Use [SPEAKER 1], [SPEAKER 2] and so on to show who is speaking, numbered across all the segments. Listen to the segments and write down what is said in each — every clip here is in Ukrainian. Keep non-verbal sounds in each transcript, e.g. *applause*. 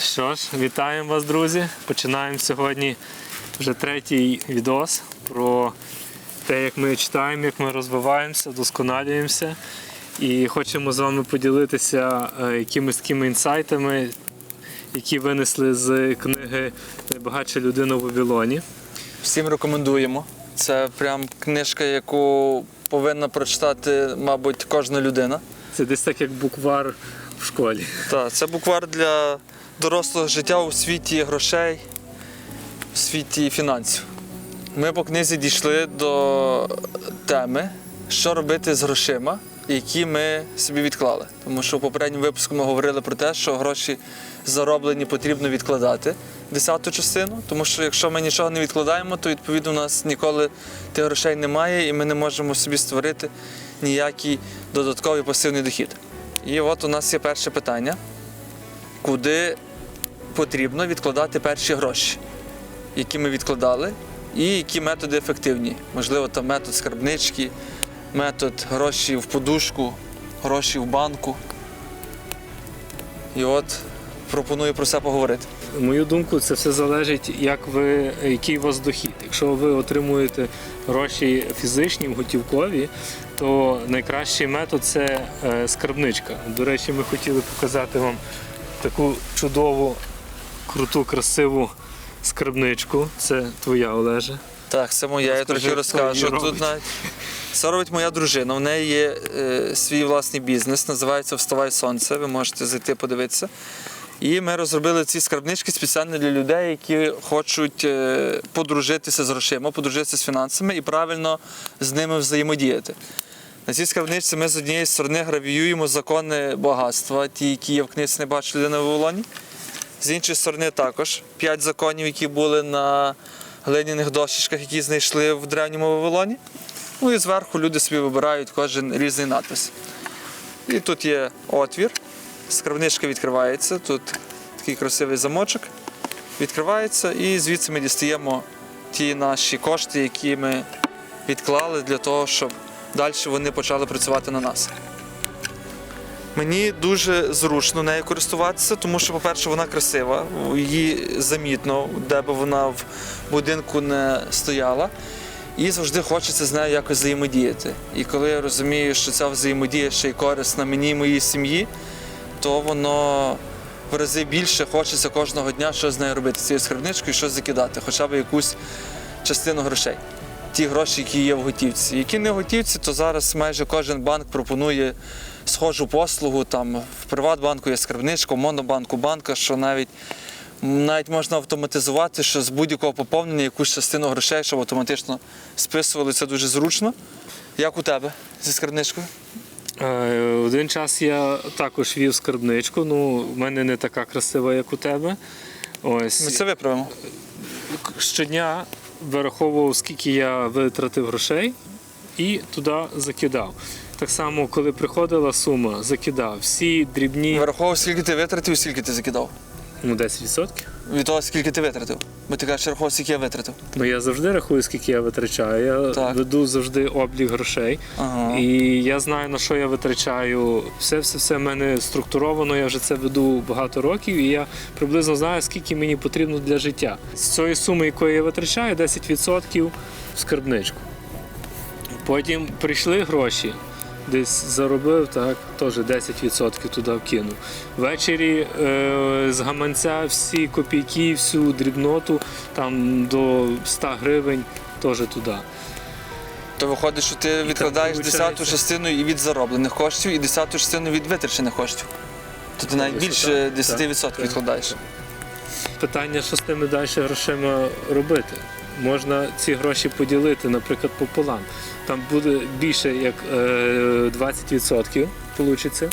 [SPEAKER 1] Що ж, вітаємо вас, друзі. Починаємо сьогодні вже третій відос про те, як ми читаємо, як ми розвиваємося, досконалюємося. І хочемо з вами поділитися е, якимись такими інсайтами, які винесли з книги Найбагатша людина в Вавилоні.
[SPEAKER 2] Всім рекомендуємо. Це прям книжка, яку повинна прочитати, мабуть, кожна людина.
[SPEAKER 1] Це десь так, як буквар в школі.
[SPEAKER 2] Так, це буквар для дорослого життя у світі грошей, у світі фінансів. Ми по книзі дійшли до теми, що робити з грошима, які ми собі відклали. Тому що в попередньому випуску ми говорили про те, що гроші зароблені потрібно відкладати десяту частину, тому що якщо ми нічого не відкладаємо, то відповідно у нас ніколи тих грошей немає, і ми не можемо собі створити ніякий додатковий пасивний дохід. І от у нас є перше питання: куди потрібно відкладати перші гроші, які ми відкладали, і які методи ефективні. Можливо, там метод скарбнички, метод гроші в подушку, гроші в банку. І от пропоную про це поговорити.
[SPEAKER 1] Мою думку, це все залежить, як ви, який у вас дохід. Якщо ви отримуєте гроші фізичні, готівкові, то найкращий метод це е, скарбничка. До речі, ми хотіли показати вам таку чудову, круту, красиву скарбничку. Це твоя Олеже.
[SPEAKER 2] Так, це моя, я трохи розкажу. Тут навіть це робить моя дружина. В неї є е, свій власний бізнес, називається Вставай Сонце. Ви можете зайти подивитися. І ми розробили ці скарбнички спеціально для людей, які хочуть е, подружитися з грошима, подружитися з фінансами і правильно з ними взаємодіяти. На цій скарбничці ми з однієї сторони гравіюємо закони багатства, ті, які є в книзі не бачили людина в Вавилоні. З іншої сторони, також п'ять законів, які були на глиняних дощечках, які знайшли в древньому Вавилоні. Ну і зверху люди собі вибирають кожен різний надпис. І тут є отвір, скарбничка відкривається, тут такий красивий замочок. Відкривається, і звідси ми дістаємо ті наші кошти, які ми відклали для того, щоб далі вони почали працювати на нас. Мені дуже зручно нею користуватися, тому що, по-перше, вона красива, її замітно, де би вона в будинку не стояла. І завжди хочеться з нею якось взаємодіяти. І коли я розумію, що ця взаємодія ще й корисна мені і моїй сім'ї, то воно в рази більше хочеться кожного дня щось з нею робити, цією скарбничкою, щось закидати, хоча б якусь частину грошей. Ті гроші, які є в готівці. Які не в готівці, то зараз майже кожен банк пропонує схожу послугу. Там в Приватбанку є скарбничка, в Монобанку банка, що навіть навіть можна автоматизувати, що з будь-якого поповнення якусь частину грошей, щоб автоматично списували. Це дуже зручно. Як у тебе зі скарбничкою?
[SPEAKER 1] Е, Один час я також вів скарбничку. Ну, в мене не така красива, як у тебе. Ось.
[SPEAKER 2] Ми це виправимо.
[SPEAKER 1] щодня вираховував, скільки я витратив грошей, і туди закидав. Так само, коли приходила сума, закидав всі дрібні
[SPEAKER 2] Вираховував, скільки ти витратив, скільки ти закидав.
[SPEAKER 1] ну, 10%.
[SPEAKER 2] Від того, скільки ти витратив. Бо ти кажеш, рахував, скільки я витратив.
[SPEAKER 1] Ну я завжди рахую, скільки я витрачаю. Я
[SPEAKER 2] Так.
[SPEAKER 1] веду завжди облік грошей.
[SPEAKER 2] Ага.
[SPEAKER 1] І я знаю, на що я витрачаю. Все, все, все в мене структуровано. Я вже це веду багато років, і я приблизно знаю, скільки мені потрібно для життя. З цієї суми, якої я витрачаю, 10% в скарбничку. Потім прийшли гроші. Десь заробив, так, теж 10% туди вкинув. Ввечері е, з гаманця всі копійки, всю дрібноту, там до 100 гривень теж туди.
[SPEAKER 2] То виходить, що ти відкладаєш
[SPEAKER 1] виходить.
[SPEAKER 2] десяту частину і від зароблених коштів, і десяту частину від витрачених коштів. То ти навіть більше 10%
[SPEAKER 1] так,
[SPEAKER 2] відкладаєш.
[SPEAKER 1] Питання, що з тими далі грошима робити. Можна ці гроші поділити, наприклад, пополам. Там буде більше як е, 20% вийде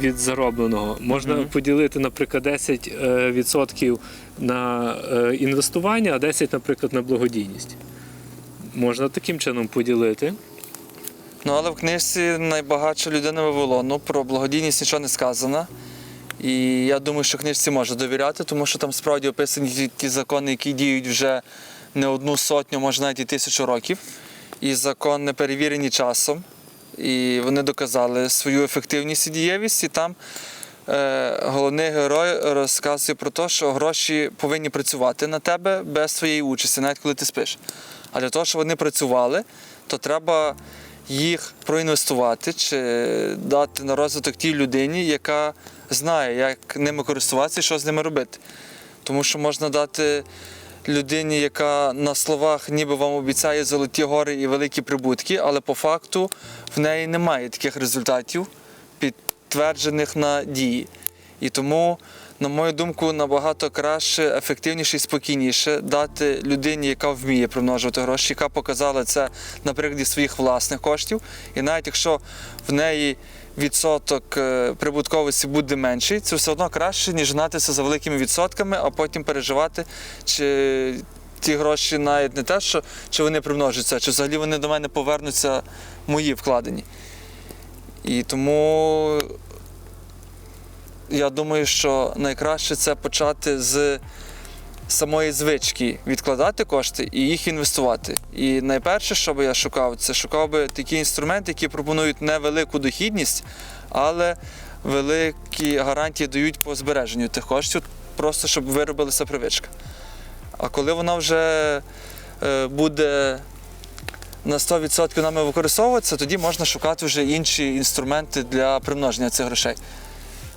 [SPEAKER 1] від заробленого. Можна
[SPEAKER 2] Мгм.
[SPEAKER 1] поділити, наприклад, 10% на е, інвестування, а 10%, наприклад, на благодійність. Можна таким чином поділити.
[SPEAKER 2] Ну але в книжці найбагатша людина Вавилону про благодійність нічого не сказано. І я думаю, що книжці можна довіряти, тому що там справді описані ті закони, які діють вже не одну сотню, може навіть і тисячу років. І закони перевірені часом. І вони доказали свою ефективність і дієвість. І там е, головний герой розказує про те, що гроші повинні працювати на тебе без твоєї участі, навіть коли ти спиш. А для того, щоб вони працювали, то треба їх проінвестувати чи дати на розвиток тій людині, яка знає, як ними користуватися і що з ними робити. Тому що можна дати людині, яка на словах ніби вам обіцяє золоті гори і великі прибутки, але по факту в неї немає таких результатів, підтверджених на дії. І тому, на мою думку, набагато краще, ефективніше і спокійніше дати людині, яка вміє примножувати гроші, яка показала це на прикладі своїх власних коштів. І навіть якщо в неї відсоток е, прибутковості буде менший, це все одно краще, ніж гнатися за великими відсотками, а потім переживати, чи ті гроші навіть не те, що чи вони примножаться, чи взагалі вони до мене повернуться мої вкладені. І тому я думаю, що найкраще це почати з самої звички відкладати кошти і їх інвестувати. І найперше, що би я шукав, це шукав би такі інструменти, які пропонують невелику дохідність, але великі гарантії дають по збереженню тих коштів, просто щоб виробилася привичка. А коли вона вже е, буде на 100% нами використовуватися, тоді можна шукати вже інші інструменти для примноження цих грошей.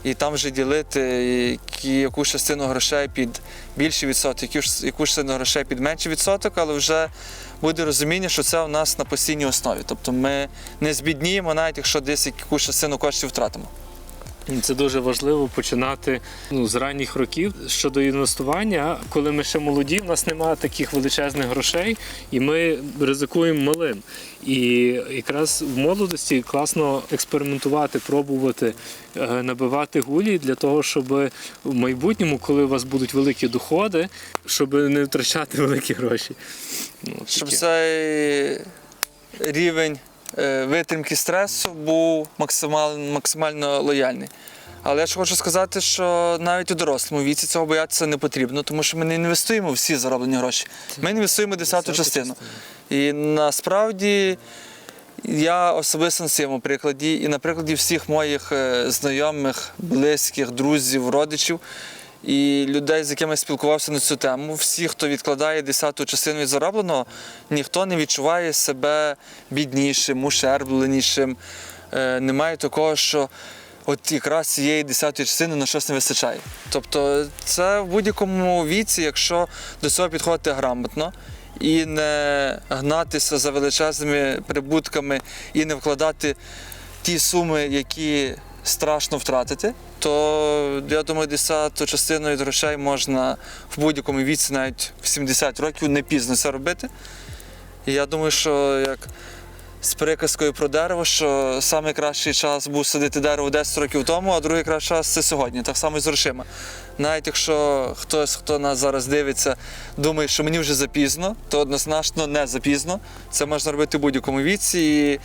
[SPEAKER 2] І там вже ділити якусь частину грошей під більший відсоток, якусь частину грошей під менший відсоток, але вже буде розуміння, що це у нас на постійній основі. Тобто ми не збідніємо, навіть якщо десь якусь частину коштів втратимо.
[SPEAKER 1] Це дуже важливо починати ну, з ранніх років щодо інвестування. Коли ми ще молоді, у нас немає таких величезних грошей, і ми ризикуємо малим. І якраз в молодості класно експериментувати, пробувати, е, набивати гулі для того, щоб в майбутньому, коли у вас будуть великі доходи, щоб не втрачати *laughs* великі гроші. Ну,
[SPEAKER 2] Щоб цей рівень витримки стресу був максимально, максимально лояльний. Але я ж хочу сказати, що навіть у дорослому віці цього боятися не потрібно, тому що ми не інвестуємо всі зароблені гроші. Ми інвестуємо десяту частину. І насправді я особисто на своєму прикладі, і на прикладі всіх моїх е, знайомих, близьких, друзів, родичів і людей, з якими я спілкувався на цю тему, всі, хто відкладає десяту частину від заробленого, ніхто не відчуває себе біднішим, ущербленішим. Е, Немає такого, що от якраз цієї десятої частини на щось не вистачає. Тобто, це в будь-якому віці, якщо до цього підходити грамотно і не гнатися за величезними прибутками і не вкладати ті суми, які страшно втратити, то я думаю, десяту частину від грошей можна в будь-якому віці, навіть в 70 років, не пізно це робити. І я думаю, що як з приказкою про дерево, що найкращий час був садити дерево 10 років тому, а другий кращий час це сьогодні. Так само і з грошима. Навіть якщо хтось, хто нас зараз дивиться, думає, що мені вже запізно, то однозначно не запізно. Це можна робити в будь-якому віці. І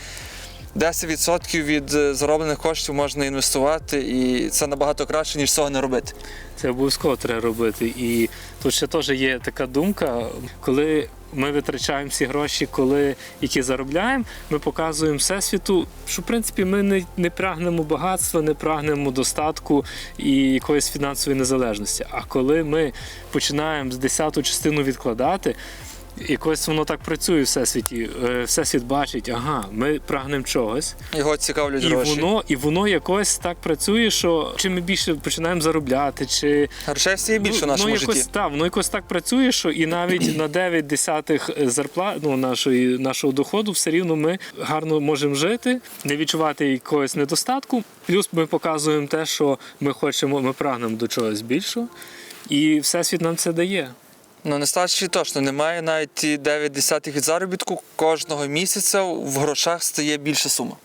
[SPEAKER 2] 10% від е, зароблених коштів можна інвестувати, і це набагато краще, ніж цього не робити.
[SPEAKER 1] Це обов'язково треба робити. І тут ще теж є така думка, коли ми витрачаємо всі гроші, коли які заробляємо, ми показуємо всесвіту, що в принципі ми не, не прагнемо багатства, не прагнемо достатку і якоїсь фінансової незалежності. А коли ми починаємо з десяту частину відкладати. Якось воно так працює в всесвіті. Е, Всесвіт бачить, ага, ми прагнемо чогось,
[SPEAKER 2] Його цікавлять
[SPEAKER 1] і
[SPEAKER 2] гроші.
[SPEAKER 1] воно, і воно якось так працює, що чим ми більше починаємо заробляти, чи
[SPEAKER 2] Грошей всі більше в нашому
[SPEAKER 1] ну, якось,
[SPEAKER 2] житті.
[SPEAKER 1] Так, воно якось так працює, що і навіть на 9 десятих зарплат ну, нашої, нашого доходу все рівно ми гарно можемо жити, не відчувати якогось недостатку. Плюс ми показуємо те, що ми хочемо, ми прагнемо до чогось більшого. І всесвіт нам це дає.
[SPEAKER 2] Ну, нестачі точно немає. Навіть ті 9 десятих від заробітку кожного місяця в грошах стає більша сума.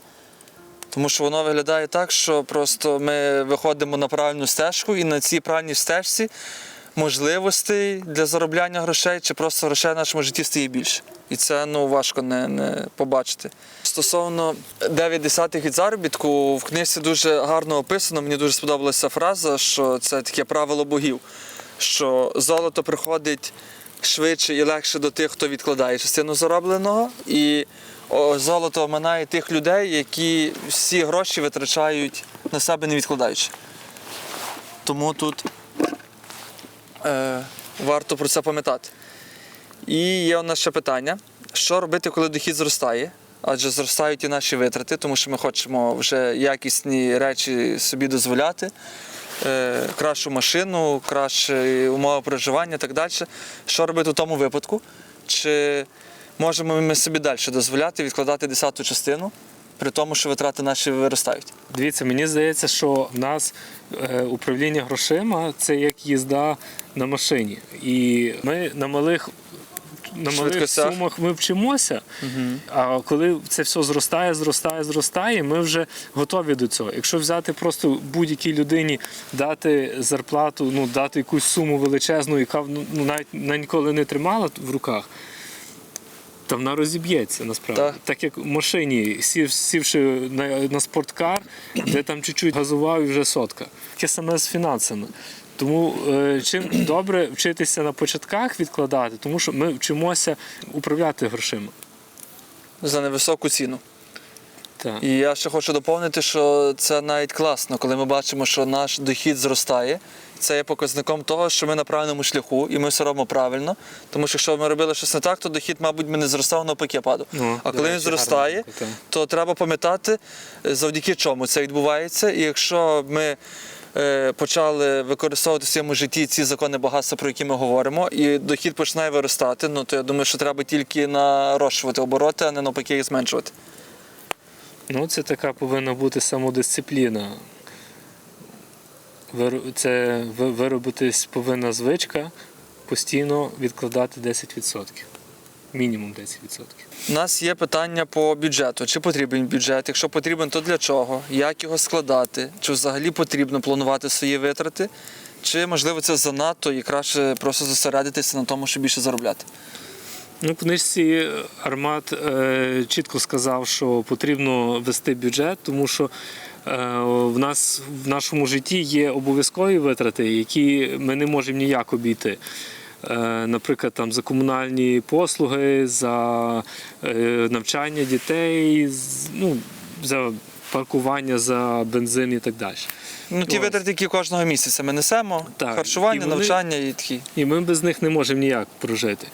[SPEAKER 2] Тому що воно виглядає так, що просто ми виходимо на правильну стежку, і на цій правильній стежці можливостей для заробляння грошей чи просто грошей в нашому житті стає більше. І це ну, важко не, не побачити. Стосовно 9 десятих від заробітку, в книжці дуже гарно описано, мені дуже сподобалася фраза, що це таке правило богів, що золото приходить швидше і легше до тих, хто відкладає частину заробленого, і золото оминає тих людей, які всі гроші витрачають на себе не відкладаючи. тому тут е, варто про це пам'ятати. І є у нас ще питання: що робити, коли дохід зростає? Адже зростають і наші витрати, тому що ми хочемо вже якісні речі собі дозволяти, кращу машину, кращі умови проживання і так далі. Що робити в тому випадку? Чи можемо ми собі далі дозволяти відкладати десяту частину, при тому, що витрати наші виростають?
[SPEAKER 1] Дивіться, мені здається, що в нас е, управління грошима це як їзда на машині. І ми на малих. На малих
[SPEAKER 2] Швидкостях.
[SPEAKER 1] сумах ми вчимося, а коли це все зростає, зростає, зростає, ми вже готові до цього. Якщо взяти просто будь-якій людині, дати зарплату, ну дати якусь суму величезну, яка ну, навіть вона ніколи не тримала в руках, та вона розіб'ється насправді.
[SPEAKER 2] Так.
[SPEAKER 1] Так як в машині, сів, сівши на, на спорткар, де там чуть-чуть газував і вже сотка. Таке саме з фінансами. Тому е, чим добре вчитися на початках відкладати, тому що ми вчимося управляти грошима.
[SPEAKER 2] За невисоку ціну.
[SPEAKER 1] Так.
[SPEAKER 2] І я ще хочу доповнити, що це навіть класно, коли ми бачимо, що наш дохід зростає. Це є показником того, що ми на правильному шляху і ми все робимо правильно. Тому що якщо ми робили щось не так, то дохід, мабуть, би не зростав, навпаки падав.
[SPEAKER 1] Ну,
[SPEAKER 2] а коли він зростає,
[SPEAKER 1] так.
[SPEAKER 2] то треба пам'ятати, е, завдяки чому це відбувається. І якщо ми почали використовувати в своєму житті ці закони багатства, про які ми говоримо, і дохід починає виростати, ну то я думаю, що треба тільки нарощувати обороти, а не навпаки їх зменшувати.
[SPEAKER 1] Ну, це така повинна бути самодисципліна. Це ви- виробитись повинна звичка постійно відкладати 10%. Мінімум 10%.
[SPEAKER 2] У нас є питання по бюджету. Чи потрібен бюджет? Якщо потрібен, то для чого? Як його складати? Чи взагалі потрібно планувати свої витрати? Чи можливо це занадто і краще просто зосередитися на тому, щоб більше заробляти?
[SPEAKER 1] Ну, в книжці Армат е, чітко сказав, що потрібно вести бюджет, тому що е, в нас в нашому житті є обов'язкові витрати, які ми не можемо ніяк обійти. Е, наприклад, там за комунальні послуги, за е, навчання дітей, ну, за паркування, за бензин і так далі.
[SPEAKER 2] Ну, ті витрати, які кожного місяця ми несемо,
[SPEAKER 1] Так,
[SPEAKER 2] харчування,
[SPEAKER 1] і вони-
[SPEAKER 2] навчання і такі.
[SPEAKER 1] І ми без них не можемо ніяк прожити.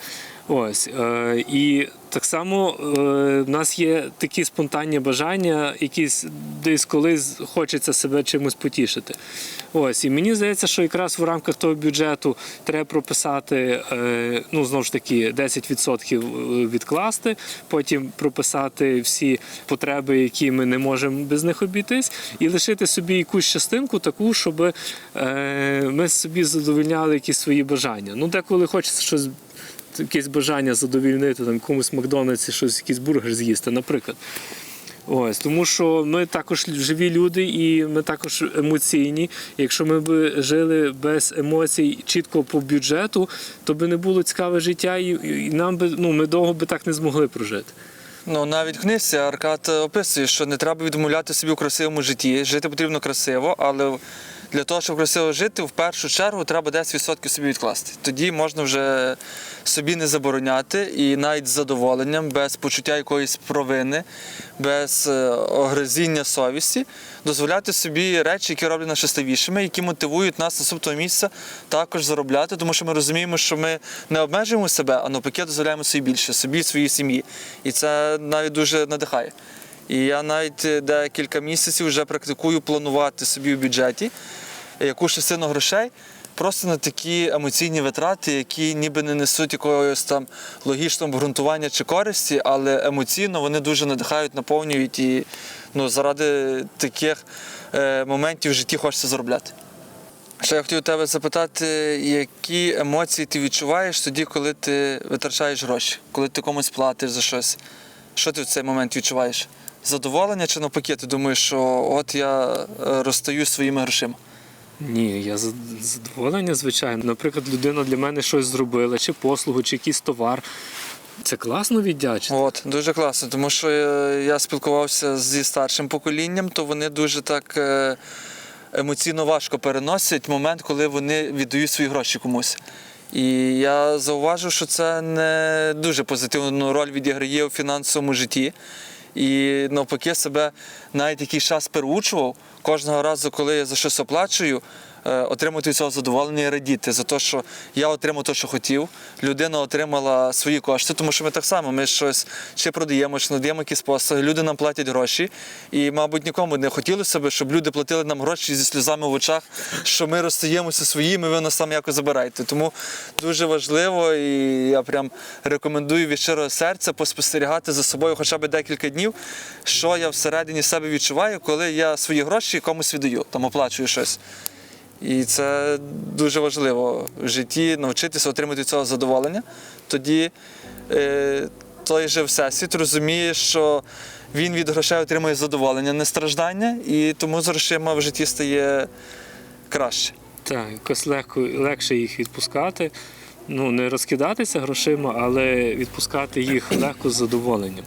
[SPEAKER 1] Ось. Е, і так само е, в нас є такі спонтанні бажання, якісь десь колись хочеться себе чимось потішити. Ось. І мені здається, що якраз в рамках того бюджету треба прописати, е, ну, знову ж таки, 10% відкласти, потім прописати всі потреби, які ми не можемо без них обійтись, і лишити собі якусь частинку таку, щоб е, ми собі задовольняли якісь свої бажання. Ну, деколи хочеться щось. Якесь бажання задовільнити там комусь Макдональдсі, щось, якийсь бургер з'їсти, наприклад. Ось, тому що ми також живі люди і ми також емоційні. Якщо ми б жили без емоцій чітко по бюджету, то би не було цікаве життя, і, нам би ну ми довго би так не змогли прожити.
[SPEAKER 2] Ну, навіть в книжці Аркад описує, що не треба відмовляти собі у красивому житті. Жити потрібно красиво, але для того, щоб красиво жити, в першу чергу треба 10% собі відкласти. Тоді можна вже собі не забороняти і навіть з задоволенням, без почуття якоїсь провини, без е, огризіння совісті, дозволяти собі речі, які роблять нас щасливішими, які мотивують нас наступного місця також заробляти, тому що ми розуміємо, що ми не обмежуємо себе, а навпаки дозволяємо собі більше, собі і своїй сім'ї. І це навіть дуже надихає. І я навіть е, декілька місяців вже практикую планувати собі в бюджеті якусь частину грошей просто на такі емоційні витрати, які ніби не несуть якогось там логічного обґрунтування чи користі, але емоційно вони дуже надихають, наповнюють і ну, заради таких е, моментів в житті хочеться заробляти. Ще я хотів тебе запитати, які емоції ти відчуваєш тоді, коли ти витрачаєш гроші, коли ти комусь платиш за щось. Що ти в цей момент відчуваєш? Задоволення чи навпаки, ти думаєш, що от я е, розстаю своїми грошима?
[SPEAKER 1] Ні, я задоволення, звичайно. Наприклад, людина для мене щось зробила, чи послугу, чи якийсь товар. Це класно віддячити.
[SPEAKER 2] От, дуже класно, тому що е, я спілкувався зі старшим поколінням, то вони дуже так е, емоційно важко переносять момент, коли вони віддають свої гроші комусь. І я зауважив, що це не дуже позитивну роль відіграє у фінансовому житті. І навпаки себе навіть якийсь час переучував. Кожного разу, коли я за щось оплачую, отримати від цього задоволення і радіти за те, що я отримав те, що хотів. Людина отримала свої кошти, тому що ми так само ми щось чи продаємо, чи надаємо якісь послуги. Люди нам платять гроші. І, мабуть, нікому не хотілося б, щоб люди платили нам гроші зі сльозами в очах, що ми розстаємося своїми, ви нас там якось забираєте. Тому дуже важливо, і я прям рекомендую від щирого серця поспостерігати за собою хоча б декілька днів, що я всередині себе відчуваю, коли я свої гроші комусь віддаю, там оплачую щось. І це дуже важливо в житті навчитися отримати від цього задоволення. Тоді е, той же всесвіт розуміє, що він від грошей отримує задоволення, не страждання, і тому з грошима в житті стає краще.
[SPEAKER 1] Так, якось легко, легше їх відпускати. Ну, не розкидатися грошима, але відпускати їх легко з задоволенням.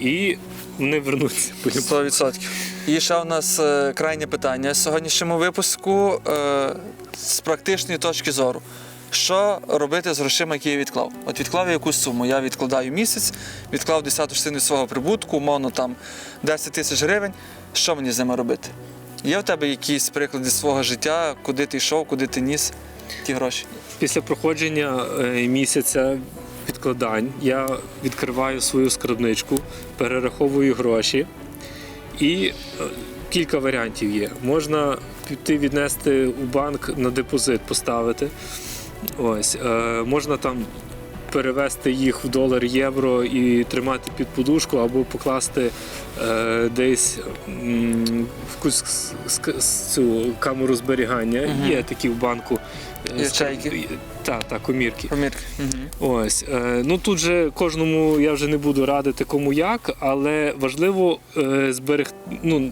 [SPEAKER 1] І вони вернуться. по-любому.
[SPEAKER 2] 100%. І ще у нас е, крайнє питання в сьогоднішньому випуску е, з практичної точки зору. Що робити з грошима, які я відклав? От відклав я якусь суму. Я відкладаю місяць, відклав 10 частину свого прибутку, умовно там 10 тисяч гривень. Що мені з ними робити? Є в тебе якісь приклади свого життя, куди ти йшов, куди ти ніс ті гроші?
[SPEAKER 1] Після проходження е, місяця відкладань я відкриваю свою скарбничку, перераховую гроші. І е, кілька варіантів є. Можна піти віднести у банк на депозит, поставити. Ось, е, можна там перевести їх в долар, євро і тримати під подушку, або покласти десь м, якусь цю камеру зберігання.
[SPEAKER 2] Мгм.
[SPEAKER 1] Є такі в банку. е,
[SPEAKER 2] Ячейки?
[SPEAKER 1] Так, так, комірки.
[SPEAKER 2] Помірки. Угу.
[SPEAKER 1] Ось е, ну тут же кожному я вже не буду радити кому як, але важливо е, зберегти. Ну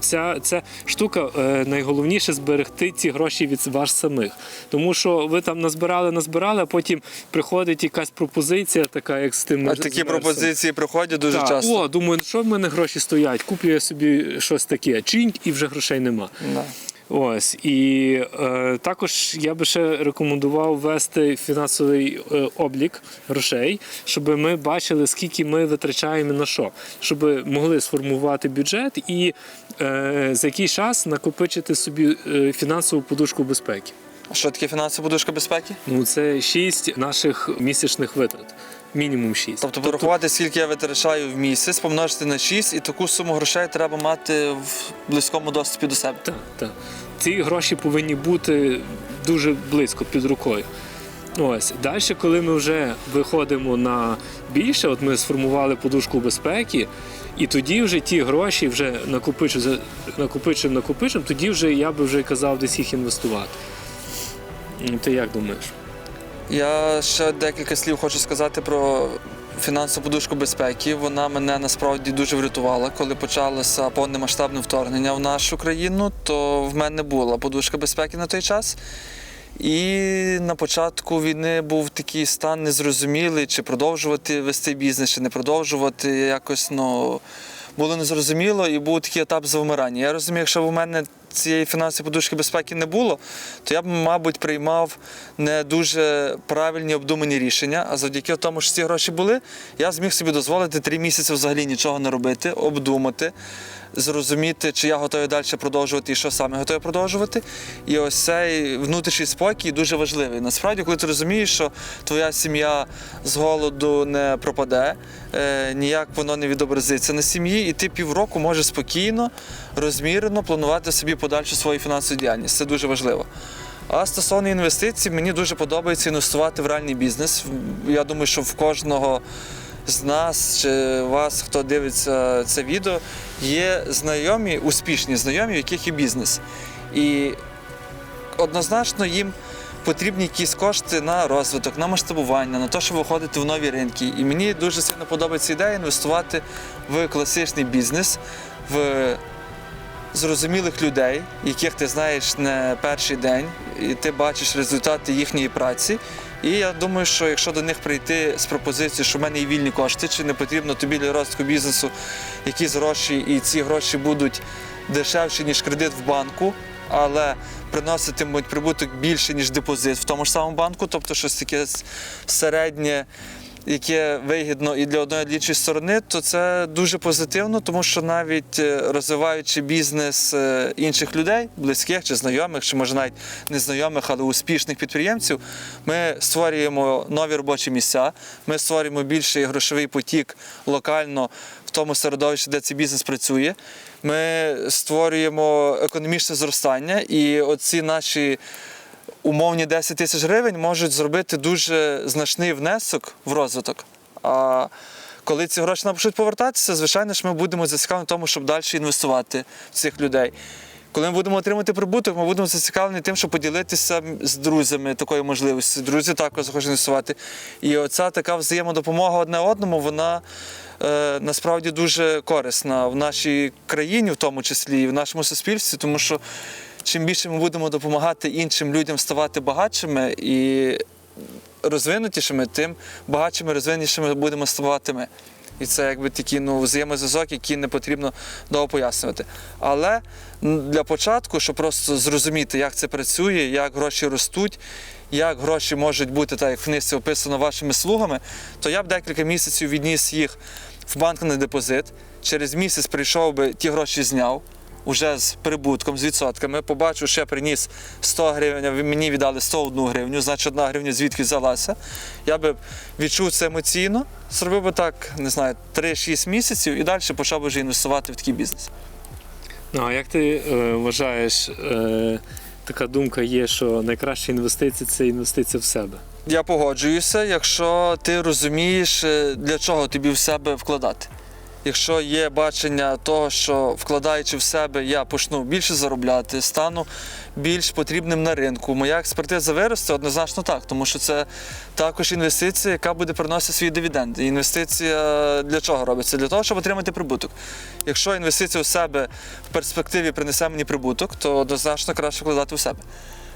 [SPEAKER 1] ця, ця штука е, найголовніше зберегти ці гроші від вас самих. Тому що ви там назбирали, назбирали, а потім приходить якась пропозиція, така як з тим
[SPEAKER 2] А такі пропозиції приходять дуже
[SPEAKER 1] Так,
[SPEAKER 2] часто.
[SPEAKER 1] О, думаю, ну що в мене гроші стоять? Куплю я собі щось таке, чинь, і вже грошей нема.
[SPEAKER 2] Да.
[SPEAKER 1] Ось і е, також я би ще рекомендував ввести фінансовий е, облік грошей, щоб ми бачили, скільки ми витрачаємо на що, щоб могли сформувати бюджет і е, за який час накопичити собі е, фінансову подушку безпеки.
[SPEAKER 2] А Що таке фінансова подушка безпеки?
[SPEAKER 1] Ну це 6 наших місячних витрат, мінімум 6.
[SPEAKER 2] Тобто порахувати, скільки я витрачаю в місяць, помножити на 6, і таку суму грошей треба мати в близькому доступі до себе.
[SPEAKER 1] Так, так. Ці гроші повинні бути дуже близько під рукою. Ось далі, коли ми вже виходимо на більше, от ми сформували подушку безпеки, і тоді вже ті гроші вже накопичуємо, накопичуємо, тоді вже я би вже казав десь їх інвестувати. Ти як думаєш?
[SPEAKER 2] Я ще декілька слів хочу сказати про фінансову подушку безпеки. Вона мене насправді дуже врятувала. Коли почалося повномасштабне вторгнення в нашу країну, то в мене була подушка безпеки на той час. І на початку війни був такий стан незрозумілий, чи продовжувати вести бізнес, чи не продовжувати. Якось ну, було незрозуміло і був такий етап завмирання. Я розумію, якщо б у мене цієї фінансової подушки безпеки не було, то я б, мабуть, приймав не дуже правильні обдумані рішення. А завдяки тому, що ці гроші були, я зміг собі дозволити три місяці взагалі нічого не робити, обдумати, зрозуміти, чи я готовий далі продовжувати і що саме готовий продовжувати. І ось цей внутрішній спокій дуже важливий. Насправді, коли ти розумієш, що твоя сім'я з голоду не пропаде, е, ніяк воно не відобразиться на сім'ї, і ти півроку можеш спокійно, розмірено планувати собі подальшу свою фінансову діяльність. Це дуже важливо. А стосовно інвестицій, мені дуже подобається інвестувати в реальний бізнес. Я думаю, що в кожного з нас чи вас, хто дивиться це відео, є знайомі, успішні знайомі, в яких є бізнес. І однозначно їм потрібні якісь кошти на розвиток, на масштабування, на те, щоб виходити в нові ринки. І мені дуже сильно подобається ідея інвестувати в класичний бізнес, в зрозумілих людей, яких ти знаєш не перший день, і ти бачиш результати їхньої праці. І я думаю, що якщо до них прийти з пропозицією, що в мене є вільні кошти, чи не потрібно тобі для розвитку бізнесу якісь гроші, і ці гроші будуть дешевші, ніж кредит в банку, але приноситимуть прибуток більше, ніж депозит в тому ж самому банку, тобто щось таке середнє яке вигідно і для одної і для іншої сторони, то це дуже позитивно, тому що навіть е, розвиваючи бізнес е, інших людей, близьких чи знайомих, чи може навіть незнайомих, але успішних підприємців, ми створюємо нові робочі місця, ми створюємо більший грошовий потік локально в тому середовищі, де цей бізнес працює. Ми створюємо економічне зростання, і оці наші умовні 10 тисяч гривень можуть зробити дуже значний внесок в розвиток. А коли ці гроші нам почнуть повертатися, звичайно ж, ми будемо зацікавлені в тому, щоб далі інвестувати в цих людей. Коли ми будемо отримати прибуток, ми будемо зацікавлені тим, щоб поділитися з друзями такою можливістю. Друзі також захочуть інвестувати. І оця така взаємодопомога одне одному, вона е, насправді дуже корисна в нашій країні, в тому числі і в нашому суспільстві, тому що чим більше ми будемо допомагати іншим людям ставати багатшими і розвинутішими, тим багатшими, розвиненішими будемо ставати ми. І це якби такий ну, взаємозв'язок, який не потрібно довго пояснювати. Але для початку, щоб просто зрозуміти, як це працює, як гроші ростуть, як гроші можуть бути, так як в книжці описано вашими слугами, то я б декілька місяців відніс їх в банк на депозит. Через місяць прийшов би, ті гроші зняв. Уже з прибутком, з відсотками, побачив, що я приніс 100 гривень, а мені віддали 101 гривню, значить одна гривня звідки взялася. Я би відчув це емоційно, зробив би так, не знаю, 3-6 місяців і далі почав би вже інвестувати в такий бізнес.
[SPEAKER 1] Ну а як ти е, вважаєш, е, така думка є, що найкраща інвестиція це інвестиція в себе.
[SPEAKER 2] Я погоджуюся, якщо ти розумієш, е, для чого тобі в себе вкладати. Якщо є бачення того, що вкладаючи в себе, я почну більше заробляти, стану більш потрібним на ринку. Моя експертиза виросте однозначно так, тому що це також інвестиція, яка буде приносити свої дивіденди. Інвестиція для чого робиться? Для того, щоб отримати прибуток. Якщо інвестиція в себе в перспективі принесе мені прибуток, то однозначно краще вкладати в себе.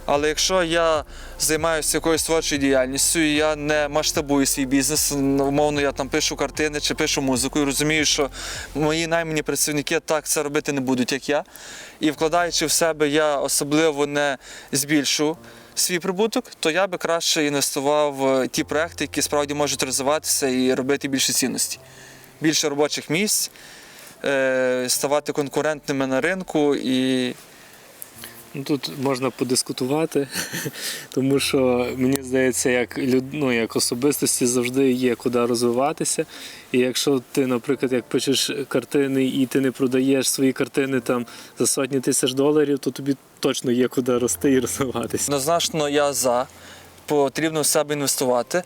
[SPEAKER 2] Але якщо я займаюся якоюсь творчою діяльністю, і я не масштабую свій бізнес, умовно, я там пишу картини чи пишу музику, і розумію, що мої наймані працівники так це робити не будуть, як я. І вкладаючи в себе, я особливо не збільшу свій прибуток, то я би краще інвестував в ті проекти, які справді можуть розвиватися і робити більше цінності, більше робочих місць, е, ставати конкурентними на ринку і.
[SPEAKER 1] Ну, тут можна подискутувати, *laughs* тому що мені здається, як люд... ну, як особистості завжди є куди розвиватися. І якщо ти, наприклад, як пишеш картини і ти не продаєш свої картини там за сотні тисяч доларів, то тобі точно є куди рости і розвиватися.
[SPEAKER 2] Однозначно я за, потрібно в себе інвестувати,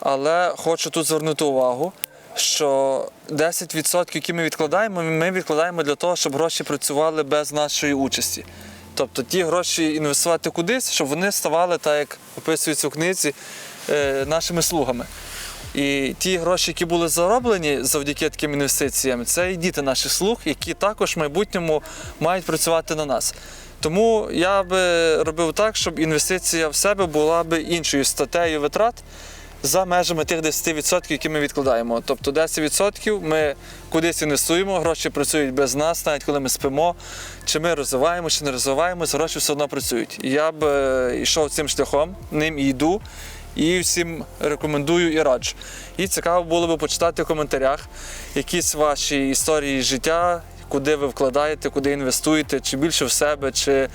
[SPEAKER 2] але хочу тут звернути увагу, що 10%, які ми відкладаємо, ми відкладаємо для того, щоб гроші працювали без нашої участі. Тобто ті гроші інвестувати кудись, щоб вони ставали, так як описується в книзі, е, нашими слугами. І ті гроші, які були зароблені завдяки таким інвестиціям, це і діти наших слуг, які також в майбутньому мають працювати на нас. Тому я би робив так, щоб інвестиція в себе була би іншою статтею витрат за межами тих 10%, які ми відкладаємо. Тобто 10% ми кудись інвестуємо, гроші працюють без нас, навіть коли ми спимо, чи ми розвиваємо, чи не розвиваємося, гроші все одно працюють. Я б е, йшов цим шляхом, ним і йду. І всім рекомендую і раджу. І цікаво було би почитати в коментарях якісь ваші історії життя, куди ви вкладаєте, куди інвестуєте, чи більше в себе, чи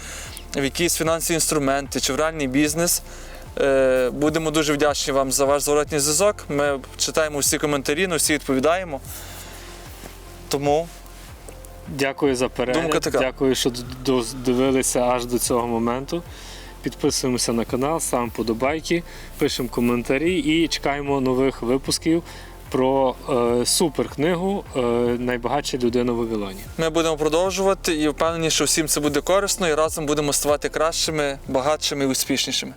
[SPEAKER 2] в якісь фінансові інструменти, чи в реальний бізнес. Е, Будемо дуже вдячні вам за ваш зворотній зв'язок. Ми читаємо всі коментарі, на всі відповідаємо. Тому
[SPEAKER 1] Дякую за перегляд.
[SPEAKER 2] Така.
[SPEAKER 1] Дякую, що дивилися аж до цього моменту. Підписуємося на канал, ставимо подобайки, пишемо коментарі і чекаємо нових випусків про е, суперкнигу е, Найбагатша людина в Вавилоні.
[SPEAKER 2] ми будемо продовжувати і впевнені, що всім це буде корисно і разом будемо ставати кращими, багатшими і успішнішими.